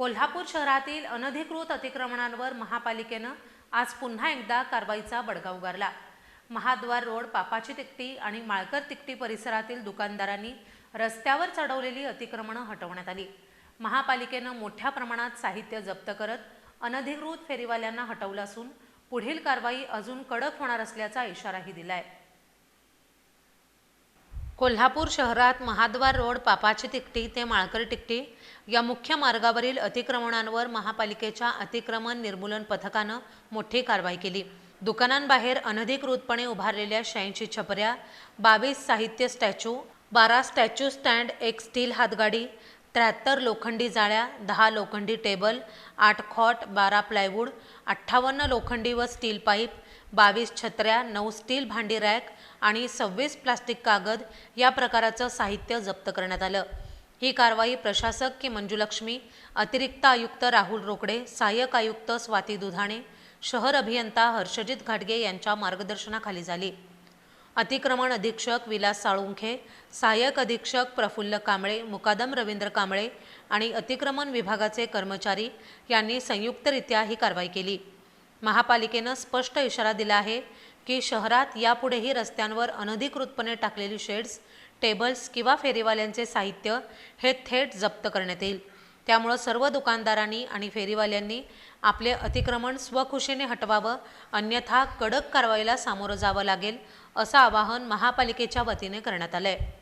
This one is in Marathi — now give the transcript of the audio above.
कोल्हापूर शहरातील अनधिकृत अतिक्रमणांवर महापालिकेनं आज पुन्हा एकदा कारवाईचा बडगा उगारला. महाद्वार रोड पापाची तिकटी आणि माळकर तिकटी परिसरातील दुकानदारांनी रस्त्यावर चढवलेली अतिक्रमणं हटवण्यात आली. महापालिकेनं मोठ्या प्रमाणात साहित्य जप्त करत अनधिकृत फेरीवाल्यांना हटवलं असून पुढील कारवाई अजून कडक होणार असल्याचा इशाराही दिलाय. कोल्हापूर शहरात महाद्वार रोड पापाची तिकटी ते माळकर तिकटी या मुख्य मार्गावरील अतिक्रमणांवर महापालिकेच्या अतिक्रमण निर्मूलन पथकानं मोठी कारवाई केली. दुकानांबाहेर अनधिकृतपणे उभारलेल्या शहाऐंशी छपऱ्या बावीस साहित्य स्टॅच्यू बारा स्टॅच्यू स्टँड एक स्टील हातगाडी त्र्याहत्तर लोखंडी जाळ्या दहा लोखंडी टेबल आठ खॉट बारा प्लायवूड अठ्ठावन्न लोखंडी व स्टील पाईप बावीस छत्र्या नऊ स्टील भांडी रॅक आणि सव्वीस प्लास्टिक कागद या प्रकाराचं साहित्य जप्त करण्यात आलं. ही कारवाई प्रशासक की. मंजुलक्ष्मी अतिरिक्त आयुक्त राहुल रोकडे सहाय्यक आयुक्त स्वाती दुधाणे शहर अभियंता हर्षजित घाटगे यांच्या मार्गदर्शनाखाली झाली. अतिक्रमण अधीक्षक विलास साळुंखे सहाय्यक अधीक्षक प्रफुल्ल कांबळे मुकादम रवींद्र कांबळे आणि अतिक्रमण विभागाचे कर्मचारी यांनी संयुक्तरित्या ही कारवाई केली. महापालिकेनं स्पष्ट इशारा दिला आहे की शहरात यापुढेही रस्त्यांवर अनधिकृतपणे टाकलेली शेड्स टेबल्स किंवा फेरीवाल्यांचे साहित्य हे थेट जप्त करण्यात येईल. त्यामुळं सर्व दुकानदारांनी आणि फेरीवाल्यांनी आपले अतिक्रमण स्वखुशीने हटवावं अन्यथा कडक कारवाईला सामोरं जावं लागेल असं आवाहन महापालिकेच्या वतीने करण्यात आलं आहे